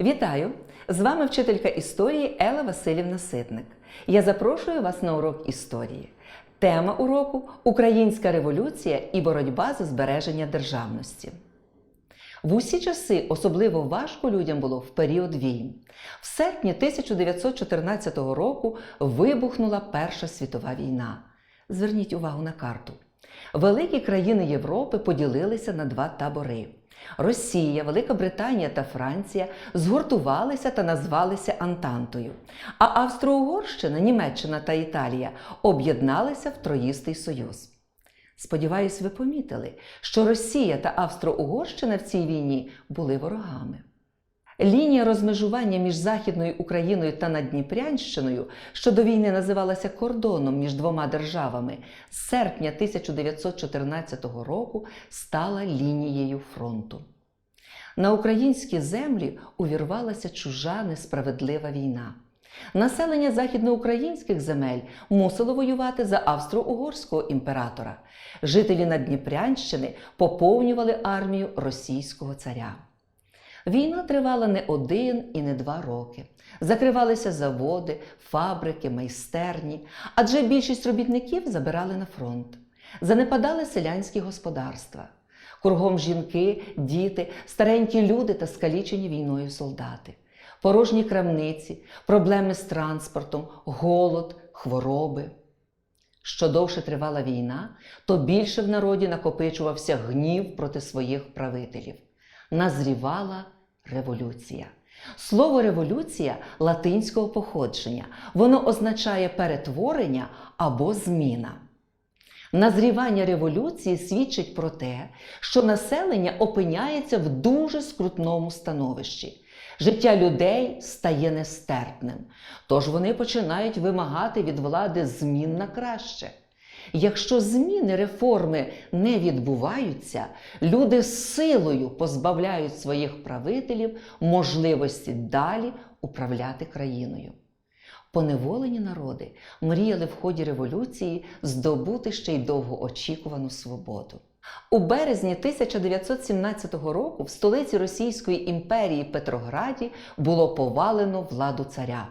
Вітаю! З вами вчителька історії Ела Васильівна Ситник. Я запрошую вас на урок історії. Тема уроку Українська революція і боротьба за збереження державності. В усі часи особливо важко людям було в період війн. В серпні 1914 року вибухнула Перша світова війна. Зверніть увагу на карту. Великі країни Європи поділилися на два табори. Росія, Велика Британія та Франція згуртувалися та назвалися Антантою. А Австро-Угорщина, Німеччина та Італія об'єдналися в Троїстий Союз. Сподіваюсь, ви помітили, що Росія та Австро-Угорщина в цій війні були ворогами. Лінія розмежування між Західною Україною та Надніпрянщиною, що до війни називалася кордоном між двома державами, з серпня 1914 року стала лінією фронту. На українські землі увірвалася чужа несправедлива війна. Населення західноукраїнських земель мусило воювати за австро-угорського імператора. Жителі Надніпрянщини поповнювали армію російського царя. Війна тривала не один і не два роки. Закривалися заводи, фабрики, майстерні, адже більшість робітників забирали на фронт. Занепадали селянські господарства. Кругом жінки, діти, старенькі люди та скалічені війною солдати, порожні крамниці, проблеми з транспортом, голод, хвороби. Що довше тривала війна, то більше в народі накопичувався гнів проти своїх правителів. Назрівала революція. Слово революція латинського походження. Воно означає перетворення або зміна. Назрівання революції свідчить про те, що населення опиняється в дуже скрутному становищі. Життя людей стає нестерпним, тож вони починають вимагати від влади змін на краще. Якщо зміни реформи не відбуваються, люди силою позбавляють своїх правителів можливості далі управляти країною. Поневолені народи мріяли в ході революції здобути ще й довгоочікувану свободу. У березні 1917 року в столиці Російської імперії Петрограді було повалено владу царя.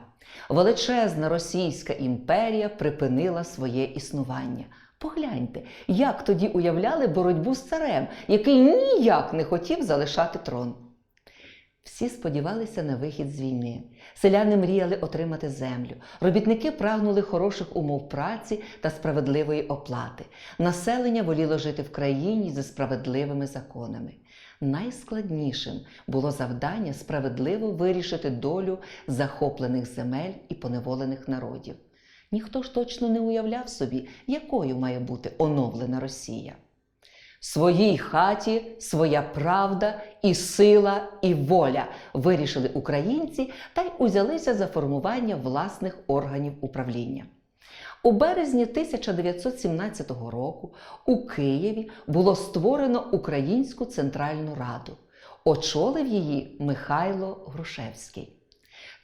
Величезна Російська імперія припинила своє існування. Погляньте, як тоді уявляли боротьбу з царем, який ніяк не хотів залишати трон. Всі сподівалися на вихід з війни. Селяни мріяли отримати землю. Робітники прагнули хороших умов праці та справедливої оплати. Населення воліло жити в країні зі справедливими законами. Найскладнішим було завдання справедливо вирішити долю захоплених земель і поневолених народів. Ніхто ж точно не уявляв собі, якою має бути оновлена Росія. Своїй хаті своя правда і сила, і воля вирішили українці та й узялися за формування власних органів управління. У березні 1917 року у Києві було створено Українську Центральну Раду. Очолив її Михайло Грушевський.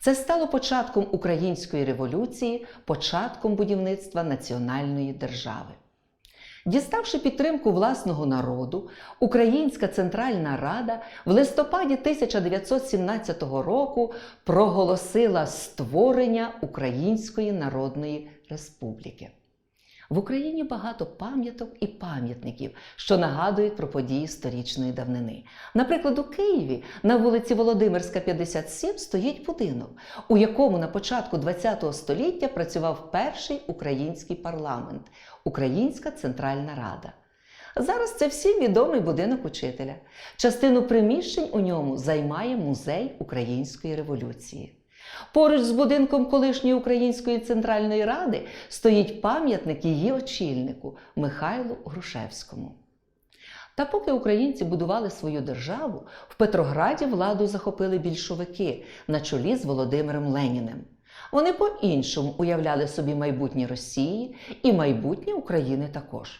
Це стало початком української революції, початком будівництва національної держави. Діставши підтримку власного народу, Українська Центральна Рада в листопаді 1917 року проголосила створення Української Народної Республіки. В Україні багато пам'яток і пам'ятників, що нагадують про події сторічної давнини. Наприклад, у Києві на вулиці Володимирська, 57 стоїть будинок, у якому на початку ХХ століття працював перший український парламент Українська Центральна Рада. Зараз це всім відомий будинок учителя. Частину приміщень у ньому займає музей Української революції. Поруч з будинком колишньої Української Центральної Ради стоїть пам'ятник її очільнику Михайлу Грушевському. Та поки українці будували свою державу, в Петрограді владу захопили більшовики на чолі з Володимиром Леніним. Вони по-іншому уявляли собі майбутнє Росії і майбутнє України також.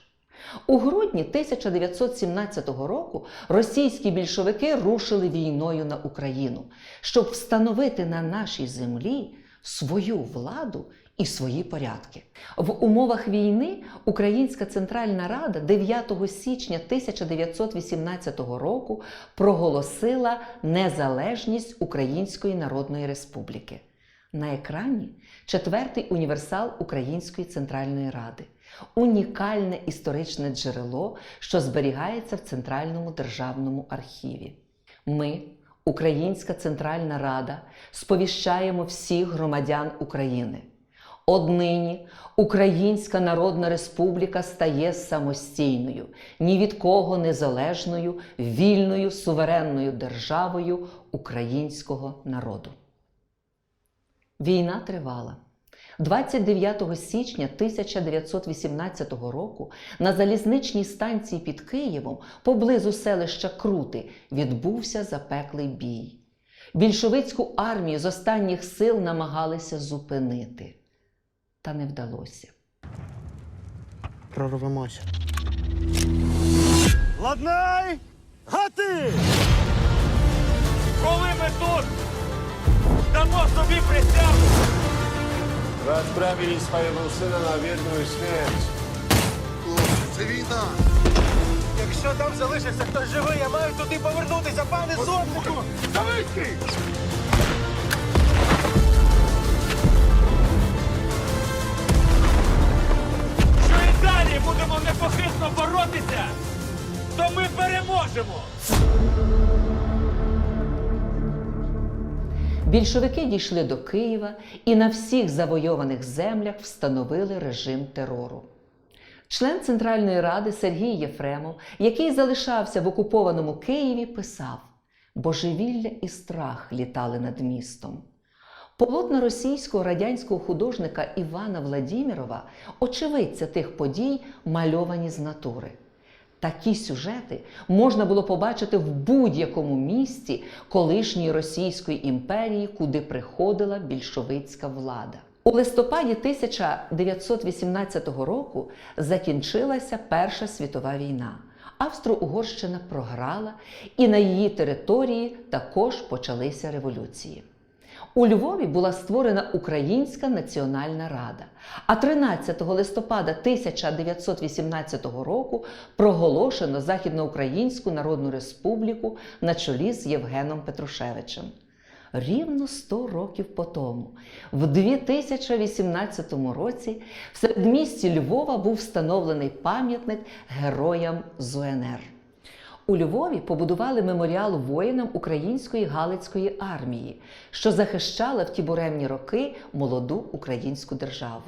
У грудні 1917 року російські більшовики рушили війною на Україну, щоб встановити на нашій землі свою владу і свої порядки. В умовах війни Українська Центральна Рада 9 січня 1918 року проголосила незалежність Української Народної Республіки. На екрані четвертий універсал Української Центральної Ради, унікальне історичне джерело, що зберігається в Центральному державному архіві. Ми, Українська Центральна Рада, сповіщаємо всіх громадян України. Однині Українська Народна Республіка стає самостійною, ні від кого незалежною, вільною суверенною державою українського народу. Війна тривала. 29 січня 1918 року на залізничній станції під Києвом, поблизу селища Крути, відбувся запеклий бій. Більшовицьку армію з останніх сил намагалися зупинити. Та не вдалося. Прорвемося. Ладнай! Гати! Коли ми тут дамо собі присягу, Ви відправили свого сина на вірну смерть. Хлопці, це війна. Якщо там залишився хтось живий, я маю туди повернутися, пане Сотнику! Давицький! Більшовики дійшли до Києва і на всіх завойованих землях встановили режим терору. Член Центральної ради Сергій Єфремов, який залишався в окупованому Києві, писав: Божевілля і страх літали над містом. Полотна російського радянського художника Івана Владімірова, очевидця тих подій, мальовані з натури. Такі сюжети можна було побачити в будь-якому місті колишньої Російської імперії, куди приходила більшовицька влада. У листопаді 1918 року закінчилася Перша світова війна. Австро-Угорщина програла, і на її території також почалися революції. У Львові була створена Українська Національна Рада, а 13 листопада 1918 року проголошено Західноукраїнську Народну Республіку на чолі з Євгеном Петрушевичем. Рівно 100 років по тому, в 2018 році, в середмісті Львова був встановлений пам'ятник героям з УНР. У Львові побудували меморіал воїнам Української Галицької армії, що захищала в ті буремні роки молоду українську державу.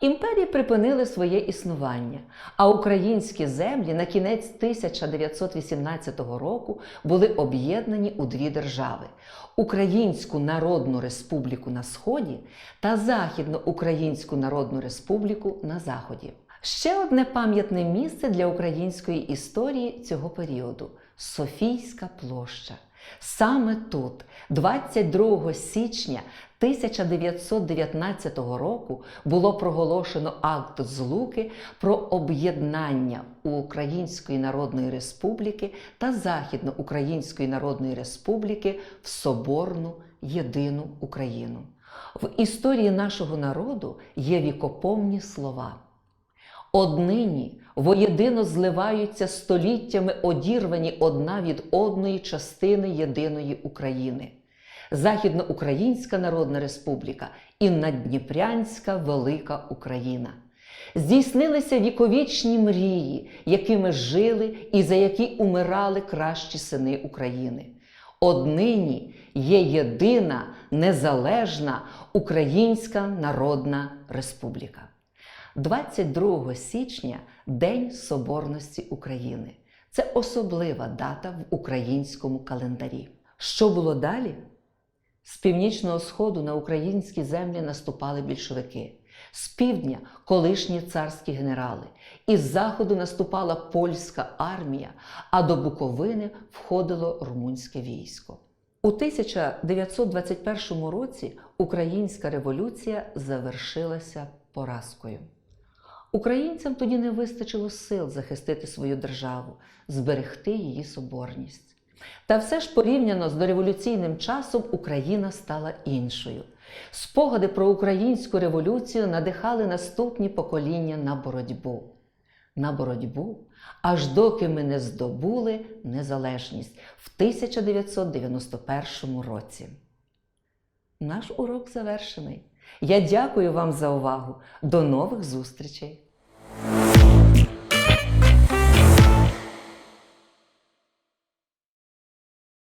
Імперії припинили своє існування, а українські землі на кінець 1918 року були об'єднані у дві держави: Українську Народну Республіку на Сході та Західноукраїнську Народну Республіку на Заході. Ще одне пам'ятне місце для української історії цього періоду Софійська площа. Саме тут, 22 січня 1919 року, було проголошено акт злуки про об'єднання Української Народної Республіки та Західноукраїнської Народної Республіки в Соборну єдину Україну. В історії нашого народу є вікопомні слова. Однині воєдино зливаються століттями одірвані одна від одної частини єдиної України. Західноукраїнська Народна Республіка і Наддніпрянська Велика Україна. Здійснилися віковічні мрії, якими жили і за які умирали кращі сини України. Однині є єдина незалежна Українська Народна Республіка. 22 січня День Соборності України. Це особлива дата в українському календарі. Що було далі? З північного сходу на українські землі наступали більшовики, з півдня колишні царські генерали, із заходу наступала польська армія, а до Буковини входило румунське військо. У 1921 році українська революція завершилася поразкою. Українцям тоді не вистачило сил захистити свою державу, зберегти її соборність. Та все ж порівняно з дореволюційним часом Україна стала іншою. Спогади про українську революцію надихали наступні покоління на боротьбу. На боротьбу, аж доки ми не здобули незалежність в 1991 році. Наш урок завершений. Я дякую вам за увагу. До нових зустрічей! you